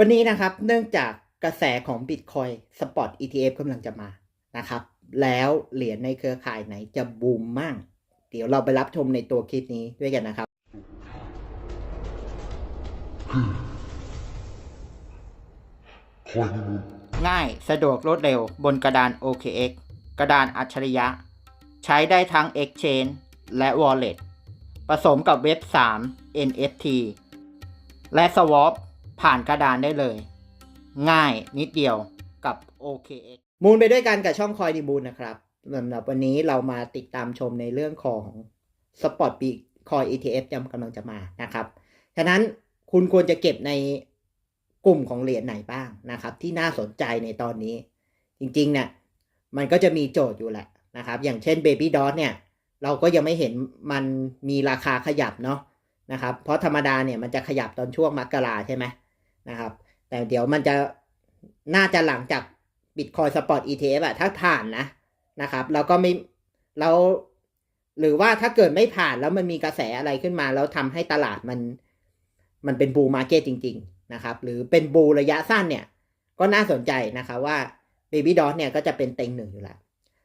วันนี้นะครับเนื่องจากกระแสของ Bitcoin Spot ETF กำลังจะมานะครับ แล้วเหรียญในเครือข่ายไหนจะบูมมั่ง เดี๋ยวเราไปรับชมในตัวคลิปนี้ด้วยกันนะครับ ง่ายสะดวกรวดเร็วบนกระดาน OKX กระดานอัจฉริยะ ใช้ได้ทั้ง Exchange และ Wallet ผสมกับเว็บ 3 NFT และ Swap ผ่านกระดานได้เลย ง่ายนิดเดียวกับ OKX มูลไปด้วยกันกับช่องคอยดีบูลนะครับสำหรับวันนี้เรามาติดตามชมในเรื่องของ Spot Bitcoin ETF จำกำลังจะมานะครับ ฉะนั้นคุณควรจะเก็บในกลุ่มของเหรียญไหนบ้างนะครับ ที่น่าสนใจในตอนนี้ จริงๆเนี่ยมันก็จะมีโจทย์อยู่แหละนะครับ อย่างเช่น Baby d o t เนี่ย เราก็ยังไม่เห็นมันมีราคาขยับเนาะนะครับ เพราะธรรมดาเนี่ยมันจะขยับตอนช่วงมกราใช่ไหม นะครับ แต่เดี๋ยวมันจะน่าจะหลังจาก Bitcoin Spot ETF อะถ้าผ่านนะนะครับเราก็ไม่เราหรือว่าถ้าเกิดไม่ผ่านแล้วมันมีกระแสอะไรขึ้นมา แล้วทำให้ตลาดมันมันเป็นบูมาร์เก็ตจริง ๆ นะครับ หรือเป็นบูระยะสั้นเนี่ย ก็น่าสนใจนะครับว่า Baby d o t เนี่ยก็จะเป็นเต็งหนึ่งอยู่แล้ว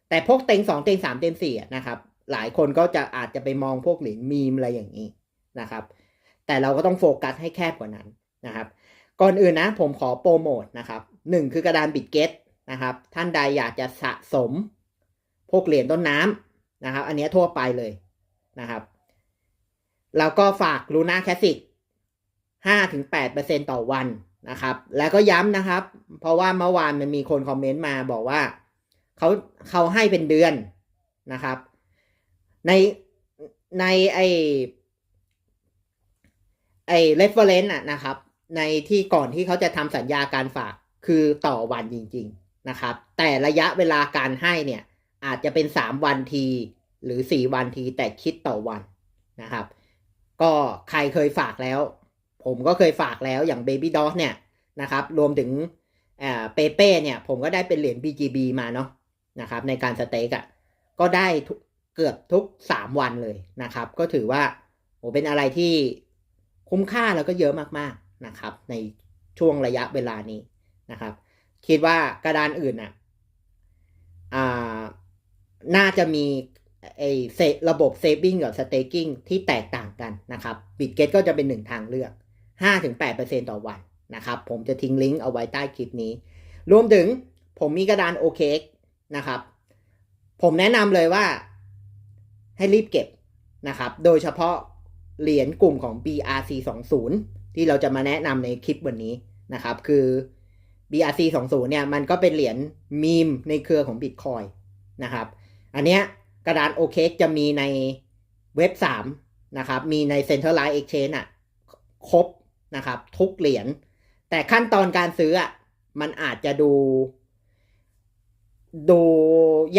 แต่พวกเต็งสองเต็งสามเต็งสี่นะครับ หลายคนก็จะอาจจะไปมองพวกเหรียญมีมอะไรอย่างนี้นะครับ แต่เราก็ต้องโฟกัสให้แคบกว่านั้นนะครับ ก่อนอื่นนะผมขอโปรโมทนะครับหนึ่งคือกระดานบิตเกตนะครับ ท่านใดอยากจะสะสม พวกเหรียญต้นน้ำนะครับ อันนี้ทั่วไปเลยนะครับ แล้วก็ฝากลูน่าแคสิกห้าถึงแปดเปอร์เซ็นต่อวันนะครับ แล้วก็ย้ำนะครับ เพราะว่าเมื่อวานมันมีคนคอมเมนต์มาบอกว่าเขาเขาให้เป็นเดือนนะครับ ในในไอไอ reference อะนะครับ ในที่ก่อนที่เขาจะทำสัญญาการฝากคือต่อวันจริง ๆนะครับ แต่ระยะเวลาการให้เนี่ยอาจจะเป็นสามวันทีหรือสี่วันทีแต่คิดต่อวันนะครับ ก็ใครเคยฝากแล้ว ผมก็เคยฝากแล้วอย่าง Baby d o g เนี่ยนะครับรวมถึงเปเป้เนี่ยผมก็ได้เป็นเหรียญ BGB มาเนาะนะครับในการสเต็กอะ่ะก็ได้เกือบทุกสามวันเลยนะครับ ก็ถือว่าโหเป็นอะไรที่คุ้มค่าแล้วก็เยอะมากๆ นะครับในช่วงระยะเวลานี้นะครับ คิดว่ากระดานอื่นอะน่าจะมีไอเซระบบเซฟบิ้งกับสเต k กิ้งที่แตกต่างกันนะครับบิตเกตก็จะเป็นหนึ่งทางเลือก 5-8%ต่อวันนะครับ ผมจะทิ้งลิงก์เอาไว้ใต้คลิปนี้ รวมถึงผมมีกระดาน OKX นะครับ ผมแนะนำเลยว่าให้รีบเก็บนะครับ โดยเฉพาะเหรียญกลุ่มของ BRC 20 ที่เราจะมาแนะนำในคลิปวันนี้นะครับ คือ BRC 20เนี่ย มันก็เป็นเหรียญมีมในเครือของ Bitcoin นะครับ อันเนี้ยกระดาน OKX จะมีในเว็บ 3 นะครับ มีใน Centralized Exchange อะ ครบนะครับ ทุกเหรียญ แต่ขั้นตอนการซื้ออะ มันอาจจะดู ดู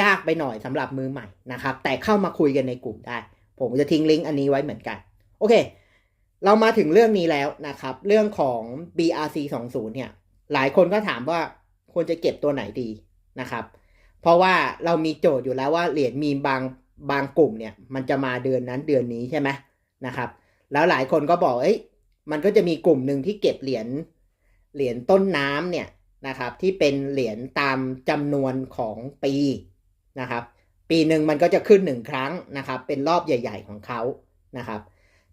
ยากไปหน่อยสำหรับมือใหม่นะครับ แต่เข้ามาคุยกันในกลุ่มได้ ผมจะทิ้งลิงก์อันนี้ไว้เหมือนกัน โอเค เรามาถึงเรื่องนี้แล้วนะครับ เรื่องของ BRC 20เนี่ย หลายคนก็ถามว่าควรจะเก็บตัวไหนดีนะครับ เพราะว่าเรามีโจทย์อยู่แล้วว่าเหรียญมีบางบางกลุ่มเนี่ย มันจะมาเดือนนั้นเดือนนี้ใช่ไหมนะครับ แล้วหลายคนก็บอกเอ้ยมันก็จะมีกลุ่มหนึ่งที่เก็บเหรียญเหรียญต้นน้ำเนี่ยนะครับ ที่เป็นเหรียญตามจำนวนของปีนะครับ ปีหนึ่งมันก็จะขึ้นหนึ่งครั้งนะครับ เป็นรอบใหญ่ ๆ ของเขานะครับ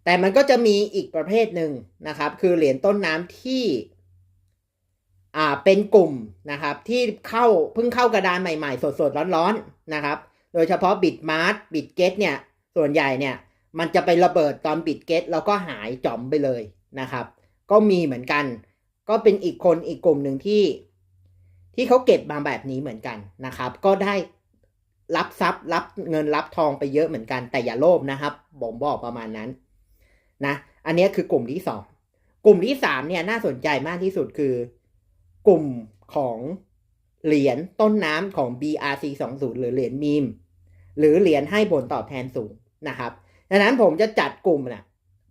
แต่มันก็จะมีอีกประเภทหนึ่งนะครับ คือเหรียญต้นน้ำที่อ่าเป็นกลุ่มนะครับ ที่เข้าเพิ่งเข้ากระดานใหม่ๆ สดๆ ร้อนๆนะครับ โดยเฉพาะบิตมาร์ทบิตเกตเนี่ยส่วนใหญ่เนี่ยมันจะไประเบิดตอนบิตเกตแล้วก็หายจอมไปเลยนะครับ ก็มีเหมือนกัน ก็เป็นอีกคนอีกกลุ่มหนึ่งที่ ที่เขาเก็บมาแบบนี้เหมือนกันนะครับ ก็ได้รับทรัพย์รับเงินรับทองไปเยอะเหมือนกันแต่อย่าโลภนะครับผมบอกประมาณนั้น นะ อันนี้คือกลุ่มที่สองกลุ่มที่สามเนี่ยน่าสนใจมากที่สุดคือ กลุ่มของเหรียญต้นน้ำของ BRC 20หรือเหรียญมีม หรือเหรียญให้ผลตอบแทนสูงนะครับดังนั้นผมจะจัดกลุ่มนะ่ะ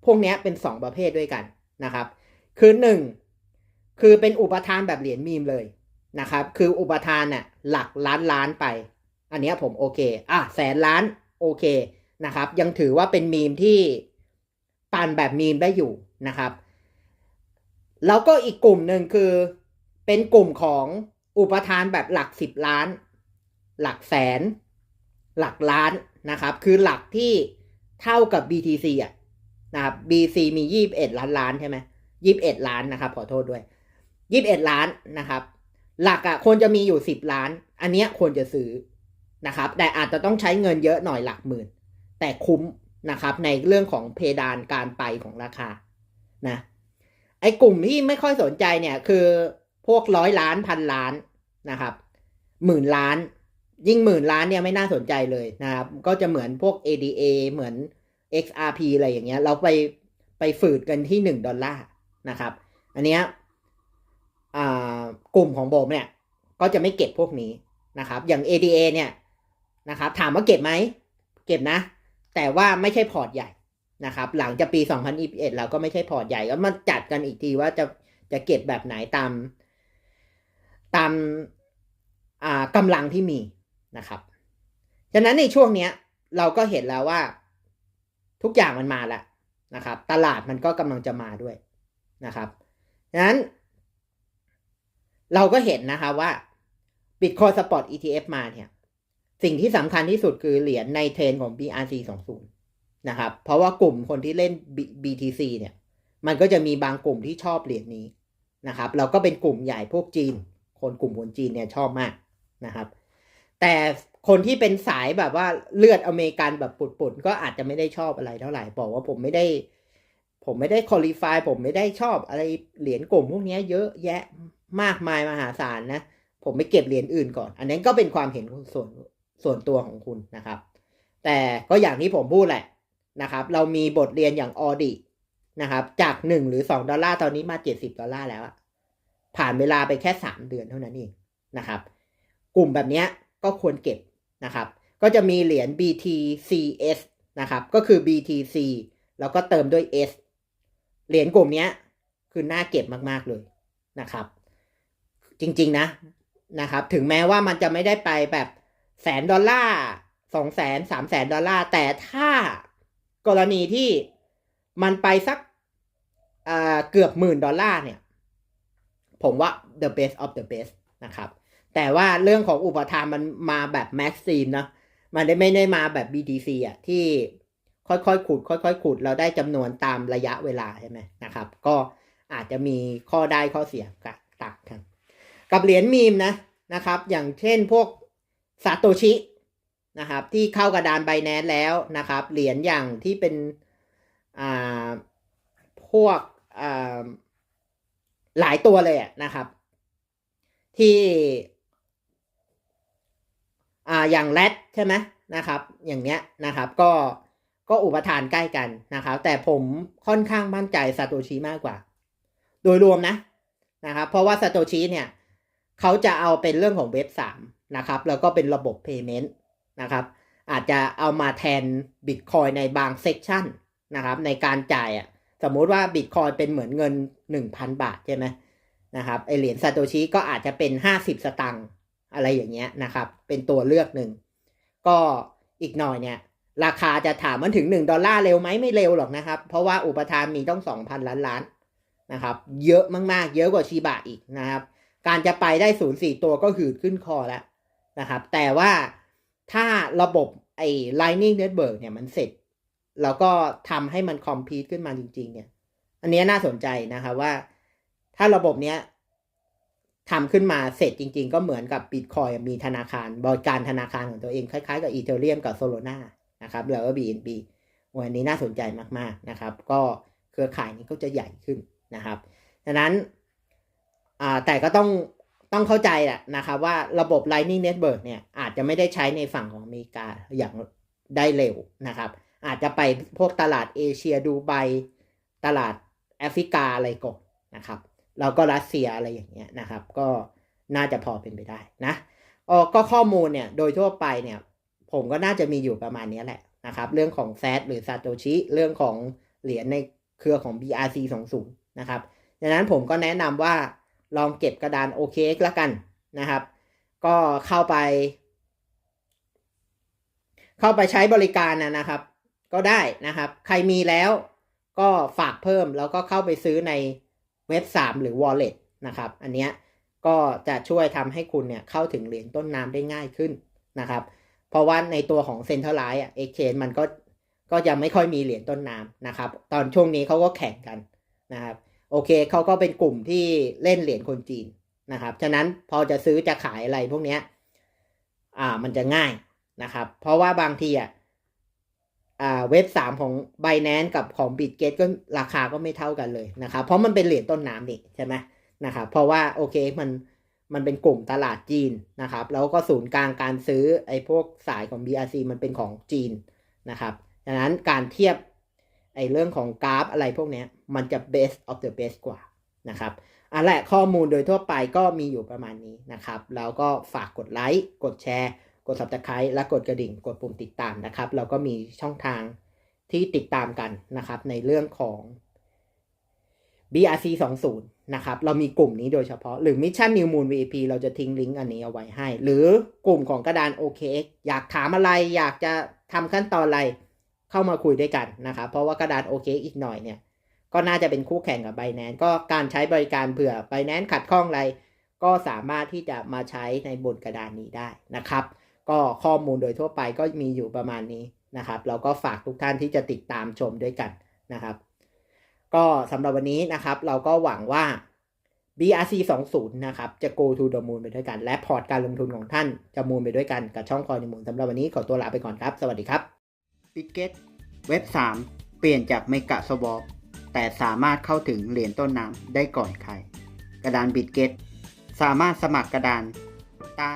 พวกนี้เป็นสองประเภทด้วยกันนะครับ คือหนึ่งคือเป็นอุปทานแบบเหรียญมีมเลยนะครับ คืออุปทานน่ะหลักล้านล้านไป อันนี้ผมโอเค อะแสนล้านโอเคนะครับ ยังถือว่าเป็นมีมที่ันแบบมีมได้อยู่นะครับ แล้วก็อีกกลุ่มหนึ่งคือเป็นกลุ่มของอุปทานแบบหลักสิบล้าน หลักแสน หลักล้านนะครับ คือหลักที่เท่ากับ BTC อะนะครับ BC มียี่บเอ็ดล้านล้านใช่ไหมยี่บเอ็ดล้านนะครับ ขอโทษด้วยยี่บเอ็ดล้านนะครับ หลักอะควรจะมีอยู่สิบล้าน อันเนี้ยควรจะซื้อนะครับ แต่อาจจะต้องใช้เงินเยอะหน่อยหลักหมื่น แต่คุ้ม นะครับ ในเรื่องของเพดานการไปของราคานะไอ้กลุ่มที่ไม่ค่อยสนใจเนี่ยคือพวกร้อยล้านพันล้านนะครับหมื่นล้าน ยิ่งหมื่นล้านเนี่ยไม่น่าสนใจเลยนะครับ ก็จะเหมือนพวก ADA เหมือน XRP อะไรอย่างเงี้ย เราไปไปฝืดกันที่หนึ่งดอลลาร์นะครับ อันเนี้ยกลุ่มของโบมเนี่ย ก็จะไม่เก็บพวกนี้นะครับ อย่าง ADA เนี่ยนะครับ ถามว่าเก็บไหม เก็บนะ แต่ว่าไม่ใช่พอร์ตใหญ่นะครับ หลังจากปี 2021 เราก็ไม่ใช่พอร์ตใหญ่ก็มาจัดกันอีกทีว่าจะจะเก็บแบบไหนตาม ตามอ่ากำลังที่มีนะครับฉะนั้นในช่วงเนี้ย เราก็เห็นแล้วว่าทุกอย่างมันมาแล้วนะครับ ตลาดมันก็กำลังจะมาด้วยนะครับฉะนั้น เราก็เห็นนะคะว่า Bitcoin Spot ETF มาเนี่ย สิ่งที่สำคัญที่สุดคือเหรียญในเทรนของ BRC 20นะครับ เพราะว่ากลุ่มคนที่เล่น BTC เนี่ย มันก็จะมีบางกลุ่มที่ชอบเหรียญนี้นะครับ เราก็เป็นกลุ่มใหญ่พวกจีน คนกลุ่มคนจีนเนี่ยชอบมากนะครับ แต่คนที่เป็นสายแบบว่าเลือดอเมริกันแบบปุดๆก็อาจจะไม่ได้ชอบอะไรเท่าไหร่ บอกว่าผมไม่ได้ ผมไม่ได้คอลี่ฟายผมไม่ได้ชอบอะไรเหรียญกลุ่มพวกนี้เยอะแยะมากมายมหาศาลนะ ผมไม่เก็บเหรียญอื่นก่อน อันนี้ก็เป็นความเห็นส่วน ส่วนตัวของคุณนะครับ แต่ก็อย่างที่ผมพูดแหละนะครับ เรามีบทเรียนอย่างออดีนะครับ จากหนึ่งหรือสองดอลลาร์ตอนนี้มาเจ็ดสิบดอลลาร์แล้วผ่านเวลาไปแค่สามเดือนเท่านั้นเองนะครับ กลุ่มแบบนี้ก็ควรเก็บนะครับ ก็จะมีเหรียญ BTCS นะครับ ก็คือ BTC แล้วก็เติมด้วย S เหรียญกลุ่มนี้คือน่าเก็บมากๆเลยนะครับ จริงๆนะนะครับ ถึงแม้ว่ามันจะไม่ได้ไปแบบ แสนดอลลาร์สองแสนสามแสนดอลลาร์ แต่ถ้ากรณีที่มันไปสักเกือบหมื่นดอลลาร์เนี่ย ผมว่า the best of the best นะครับ แต่ว่าเรื่องของอุปทานมันมาแบบแม็กซีมนะมันได้ไม่ได้มาแบบ BTC อะที่ค่อยๆขุดค่อยๆขุดเราได้จำนวนตามระยะเวลาใช่ไหมนะครับ ก็อาจจะมีข้อได้ข้อเสียกับต่างกัน กับเหรียญมีมนะนะครับ อย่างเช่นพวก ซาโตชินะครับที่เข้ากระดานไบแนนแล้วนะครับเหรียญอย่างที่เป็นอ่าพวกอ่าหลายตัวเลยนะครับ ที่อ่าอย่างแรดใช่ไหมนะครับ อย่างเนี้ยนะครับก็ก็อุปทานใกล้กันนะครับ แต่ผมค่อนข้างมั่นใจซาโตชิมากกว่า โดยรวมนะนะครับ เพราะว่าซาโตชิเนี่ย เขาจะเอาเป็นเรื่องของเว็บสาม นะครับ แล้วก็เป็นระบบ payment นะครับ อาจจะเอามาแทน Bitcoin ในบางเซกชันนะครับ ในการจ่ายอะสมมุติว่า Bitcoin เป็นเหมือนเงิน 1,000 บาทใช่ไหมนะครับไอเหรียญซาโตชิก็อาจจะเป็น 50 สตังค์อะไรอย่างเงี้ยนะครับ เป็นตัวเลือกหนึ่ง ก็อีกหน่อยเนี่ย ราคาจะถามมันถึง 1 ดอลลาร์เร็วไหมไม่เร็วหรอกนะครับ เพราะว่าอุปทานมีต้อง 2,000 ล้านล้านนะครับ เยอะมากๆ เยอะกว่าชีบะอีกนะครับ การจะไปได้ศูนย์สี่ตัวก็หืดขึ้นคอแล้ว นะครับ แต่ว่าถ้าระบบไอ้ Lightning Network เนี่ยมันเสร็จ แล้วก็ทำให้มันคอมพิวต์ขึ้นมาจริง ๆ เนี่ย อันนี้น่าสนใจนะครับว่า ถ้าระบบเนี้ยทำขึ้นมาเสร็จจริง ๆ ก็เหมือนกับบิตคอยมีธนาคาร บริการธนาคารของตัวเองคล้ายๆกับอีเทเรียมกับโซโลนานะครับแล้วก็ BNB วันนี้น่าสนใจมากๆนะครับ ก็เครือข่ายนี้ก็จะใหญ่ขึ้นนะครับ ดังนั้นแต่ก็ต้อง ต้องเข้าใจแหละนะครับว่าระบบ Lightning Network เนี่ยอาจจะไม่ได้ใช้ในฝั่งของอเมริกาอย่างได้เร็วนะครับ อาจจะไปพวกตลาดเอเชียดูไบตลาดแอฟริกาอะไรก่อนนะครับแล้วก็รัสเซียอะไรอย่างเงี้ยนะครับ ก็น่าจะพอเป็นไปได้นะออก็ข้อมูลเนี่ยโดยทั่วไปเนี่ยผมก็น่าจะมีอยู่ประมาณนี้แหละนะครับ เรื่องของแซดหรือซาโตชิเรื่องของเหรียญในเครือของ BRC 20นะครับดังนั้นผมก็แนะนำว่า ลองเก็บกระดานโอเคแล้วกันนะครับ ก็เข้าไป เข้าไปใช้บริการนะนะครับ ก็ได้นะครับ ใครมีแล้วก็ฝากเพิ่มแล้วก็เข้าไปซื้อในเว็บ 3 หรือ wallet นะครับ อันเนี้ยก็จะช่วยทำให้คุณเนี่ยเข้าถึงเหรียญต้นน้ำได้ง่ายขึ้นนะครับ เพราะว่าในตัวของ Centralized อะ Exchange มันก็ก็ยังไม่ค่อยมีเหรียญต้นน้ำนะครับ ตอนช่วงนี้เขาก็แข่งกันนะครับ โอเคเขาก็เป็นกลุ่มที่เล่นเหรียญคนจีนนะครับ ฉะนั้นพอจะซื้อจะขายอะไรพวกเนี้ย อ่า มันจะง่ายนะครับ เพราะว่าบางทีอะ อ่า เว็บสามของ b i n a n c e กับของ b i t g e t ก็ราคาก็ไม่เท่ากันเลยนะครับ เพราะมันเป็นเหรียญต้นน้ำนี่ใช่ไหมนะครับ เพราะว่าโอเคมันมันเป็นกลุ่มตลาดจีนนะครับ แล้วก็ศูนย์กลางการซื้อไอ้พวกสายของ BRC มันเป็นของจีนนะครับฉะนั้นการเทียบ ไอ้เรื่องของกราฟอะไรพวกนี้มันจะ best of the best กว่านะครับอันแหละข้อมูลโดยทั่วไปก็มีอยู่ประมาณนี้นะครับ แล้วก็ฝากกดไลค์กดแชร์ กด subscribe และกดกระดิ่ง กดปุ่มติดตามนะครับ เราก็มีช่องทางที่ติดตามกันนะครับ ในเรื่องของ BRC 20นะครับ เรามีกลุ่มนี้โดยเฉพาะ หรือ Mission New Moon VIP เราจะทิ้งลิงก์อันนี้เอาไว้ให้ หรือกลุ่มของกระดาน OKX อยากถามอะไร อยากจะทำขั้นตอนอะไร เข้ามาคุยด้วยกันนะครับ เพราะว่ากระดาน OKX อีกหน่อยเนี่ย ก็น่าจะเป็นคู่แข่งกับ Binance ก็การใช้บริการเผื่อ Binance ขัดข้องอะไร ก็สามารถที่จะมาใช้ในบนกระดานนี้ได้นะครับ ก็ข้อมูลโดยทั่วไปก็มีอยู่ประมาณนี้นะครับเราก็ฝากทุกท่านที่จะติดตามชมด้วยกันนะครับ ก็สำหรับวันนี้นะครับ เราก็หวังว่า BRC 20นะครับ จะ go to the moon ไปด้วยกัน และพอร์ตการลงทุนของท่านจะ moon ไปด้วยกันกับช่องคอยในมูลสำหรับวันนี้ขอตัวลาไปก่อนครับ สวัสดีครับ b i t g e t เว็บ 3 เปลี่ยนจากเมกะสวอปแต่สามารถเข้าถึงเหรียญต้นน้ำได้ก่อนใคร กระดาน b i t g e t สามารถสมัครกระดานใต้